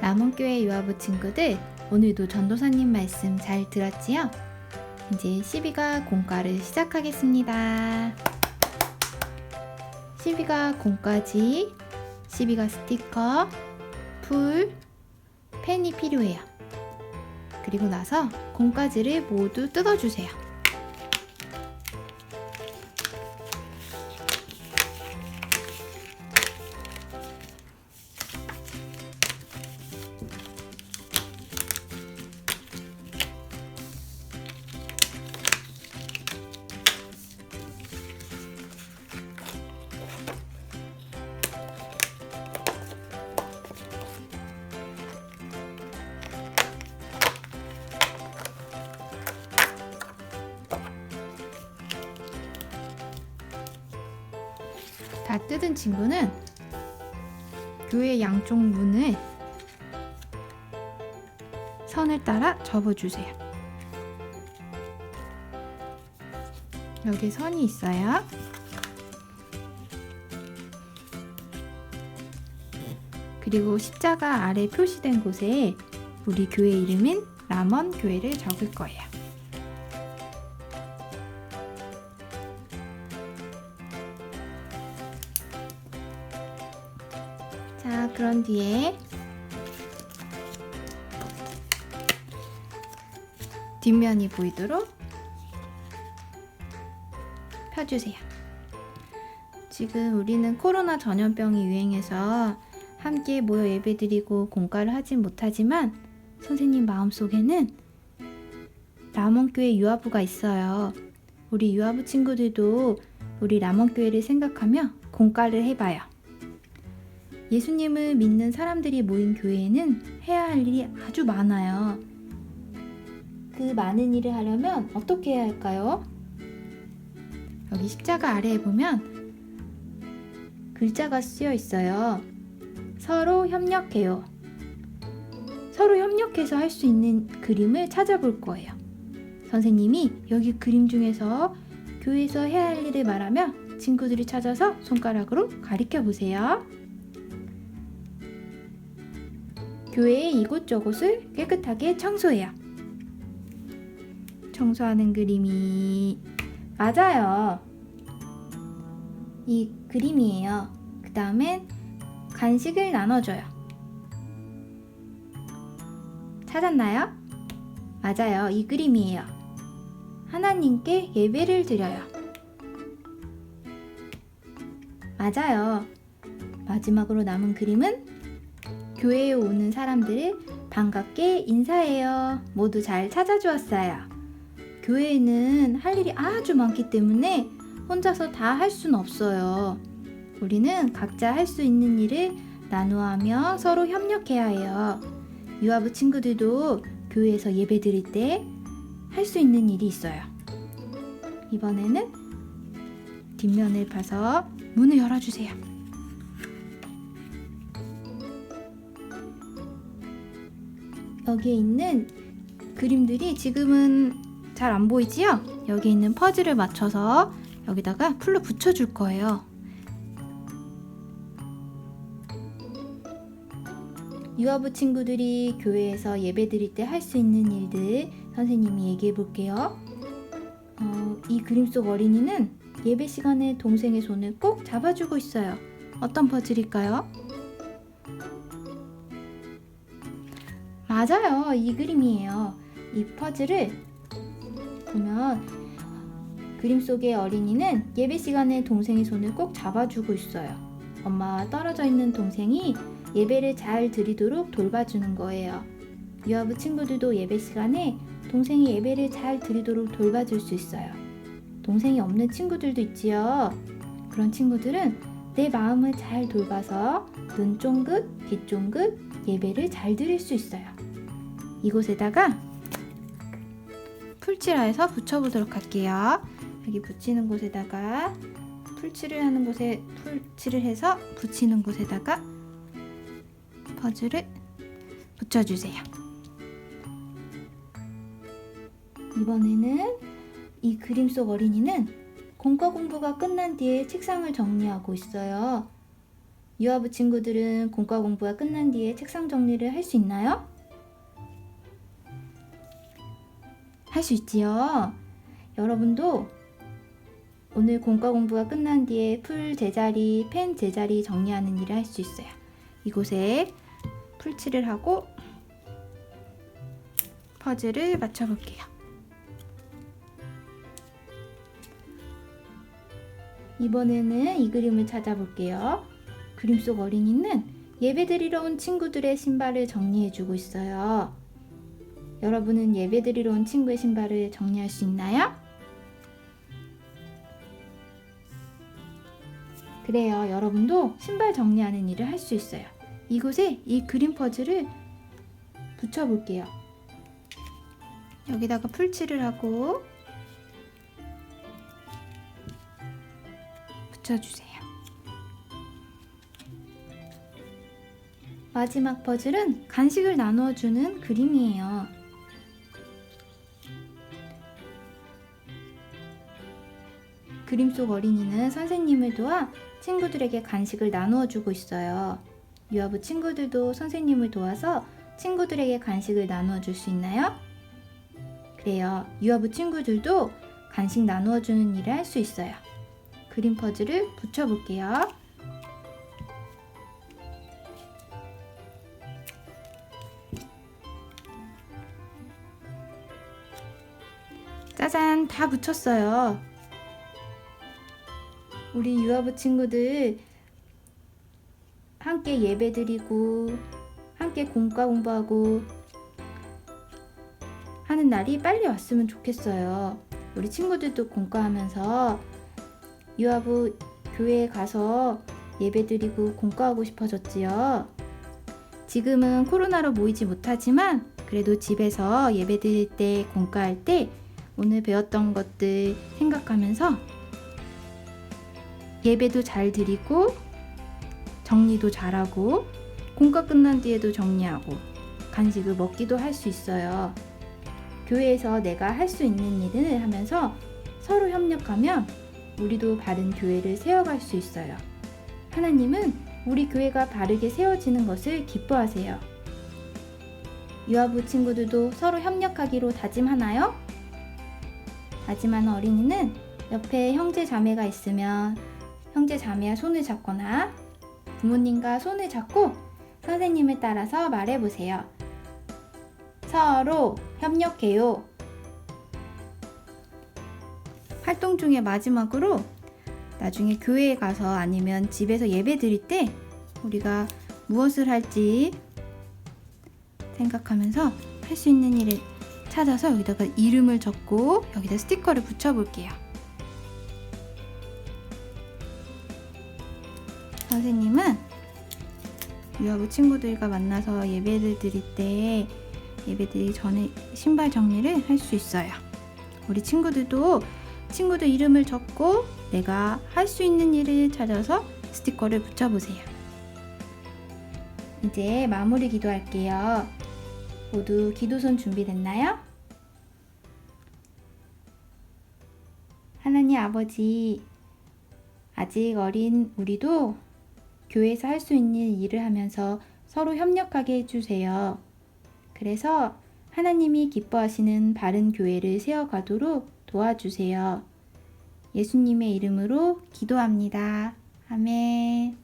남원교회 유아부 친구들 오늘도 전도사님 말씀 잘 들었지요? 이제 12가 공과를 시작하겠습니다. 12가 공과지, 12가 스티커, 풀, 펜이 필요해요. 그리고 나서 공과지를 모두 뜯어주세요. 다 뜯은 친구는 교회 양쪽 문을 선을 따라 접어주세요. 여기 선이 있어요. 그리고 십자가 아래 표시된 곳에 우리 교회 이름인 라먼 교회를 적을 거예요. 자, 그런 뒤에 뒷면이 보이도록 펴주세요. 지금 우리는 코로나 전염병이 유행해서 함께 모여 예배드리고 공과를 하진 못하지만 선생님 마음속에는 라몬교회 유아부가 있어요. 우리 유아부 친구들도 우리 라몬교회를 생각하며 공과를 해봐요. 예수님을 믿는 사람들이 모인 교회에는 해야 할 일이 아주 많아요. 그 많은 일을 하려면 어떻게 해야 할까요? 여기 십자가 아래에 보면 글자가 쓰여 있어요. 서로 협력해요. 서로 협력해서 할 수 있는 그림을 찾아볼 거예요. 선생님이 여기 그림 중에서 교회에서 해야 할 일을 말하며 친구들이 찾아서 손가락으로 가리켜 보세요. 교회의 이곳저곳을 깨끗하게 청소해요. 청소하는 그림이 맞아요. 이 그림이에요. 그 다음엔 간식을 나눠줘요. 찾았나요? 맞아요. 이 그림이에요. 하나님께 예배를 드려요. 맞아요. 마지막으로 남은 그림은 교회에 오는 사람들을 반갑게 인사해요. 모두 잘 찾아주었어요. 교회에는 할 일이 아주 많기 때문에 혼자서 다 할 수는 없어요. 우리는 각자 할 수 있는 일을 나누어 하며 서로 협력해야 해요. 유아부 친구들도 교회에서 예배 드릴 때 할 수 있는 일이 있어요. 이번에는 뒷면을 봐서 문을 열어주세요. 여기에 있는 그림들이 지금은 잘 안 보이지요? 여기 있는 퍼즐을 맞춰서 여기다가 풀로 붙여줄 거예요. 유아부 친구들이 교회에서 예배 드릴 때 할 수 있는 일들 선생님이 얘기해 볼게요. 어, 이 그림 속 어린이는 예배 시간에 동생의 손을 꼭 잡아주고 있어요. 어떤 퍼즐일까요? 맞아요. 이 그림이에요. 이 퍼즐을 보면 그림 속의 어린이는 예배 시간에 동생의 손을 꼭 잡아주고 있어요. 엄마와 떨어져 있는 동생이 예배를 잘 드리도록 돌봐주는 거예요. 유아부 친구들도 예배 시간에 동생이 예배를 잘 드리도록 돌봐줄 수 있어요. 동생이 없는 친구들도 있지요. 그런 친구들은 내 마음을 잘 돌봐서 눈 쫑긋, 귀 쫑긋 예배를 잘 드릴 수 있어요. 이곳에다가 풀칠해서 붙여보도록 할게요. 여기 붙이는 곳에다가 풀칠을 하는 곳에 풀칠을 해서 붙이는 곳에다가 퍼즐을 붙여주세요. 이번에는 이 그림 속 어린이는 공과 공부가 끝난 뒤에 책상을 정리하고 있어요. 유아부 친구들은 공과 공부가 끝난 뒤에 책상 정리를 할 수 있나요? 할 수 있지요. 여러분도 오늘 공과 공부가 끝난 뒤에 풀 제자리, 펜 제자리 정리하는 일을 할 수 있어요. 이곳에 풀칠을 하고 퍼즐을 맞춰볼게요. 이번에는 이 그림을 찾아볼게요. 그림 속 어린이는 예배드리러 온 친구들의 신발을 정리해주고 있어요. 여러분은 예배드리러 온 친구의 신발을 정리할 수 있나요? 그래요. 여러분도 신발 정리하는 일을 할 수 있어요. 이곳에 이 그림 퍼즐을 붙여볼게요. 여기다가 풀칠을 하고 붙여주세요. 마지막 퍼즐은 간식을 나누어주는 그림이에요. 그림 속 어린이는 선생님을 도와 친구들에게 간식을 나누어 주고 있어요. 유아부 친구들도 선생님을 도와서 친구들에게 간식을 나누어 줄 수 있나요? 그래요. 유아부 친구들도 간식 나누어 주는 일을 할 수 있어요. 그림 퍼즐을 붙여볼게요. 짜잔, 다 붙였어요. 우리 유아부 친구들 함께 예배 드리고 함께 공과 공부하고 하는 날이 빨리 왔으면 좋겠어요. 우리 친구들도 공과하면서 유아부 교회에 가서 예배 드리고 공과하고 싶어졌지요. 지금은 코로나로 모이지 못하지만 그래도 집에서 예배 드릴 때 공과할 때 오늘 배웠던 것들 생각하면서 예배도 잘 드리고 정리도 잘하고 공과 끝난 뒤에도 정리하고 간식을 먹기도 할 수 있어요. 교회에서 내가 할 수 있는 일을 하면서 서로 협력하면 우리도 바른 교회를 세워갈 수 있어요. 하나님은 우리 교회가 바르게 세워지는 것을 기뻐하세요. 유아부 친구들도 서로 협력하기로 다짐하나요? 다짐하는 어린이는 옆에 형제 자매가 있으면 형제 자매와 손을 잡거나 부모님과 손을 잡고 선생님을 따라서 말해보세요. 서로 협력해요. 활동 중에 마지막으로 나중에 교회에 가서 아니면 집에서 예배 드릴 때 우리가 무엇을 할지 생각하면서 할 수 있는 일을 찾아서 여기다가 이름을 적고 여기다 스티커를 붙여볼게요. 선생님은 유아부 친구들과 만나서 예배를 드릴 때 예배 드리기 전에 신발 정리를 할 수 있어요. 우리 친구들도 친구들 이름을 적고 내가 할 수 있는 일을 찾아서 스티커를 붙여보세요. 이제 마무리 기도할게요. 모두 기도선 준비됐나요? 하나님 아버지, 아직 어린 우리도 교회에서 할 수 있는 일을 하면서 서로 협력하게 해주세요. 그래서 하나님이 기뻐하시는 바른 교회를 세워가도록 도와주세요. 예수님의 이름으로 기도합니다. 아멘.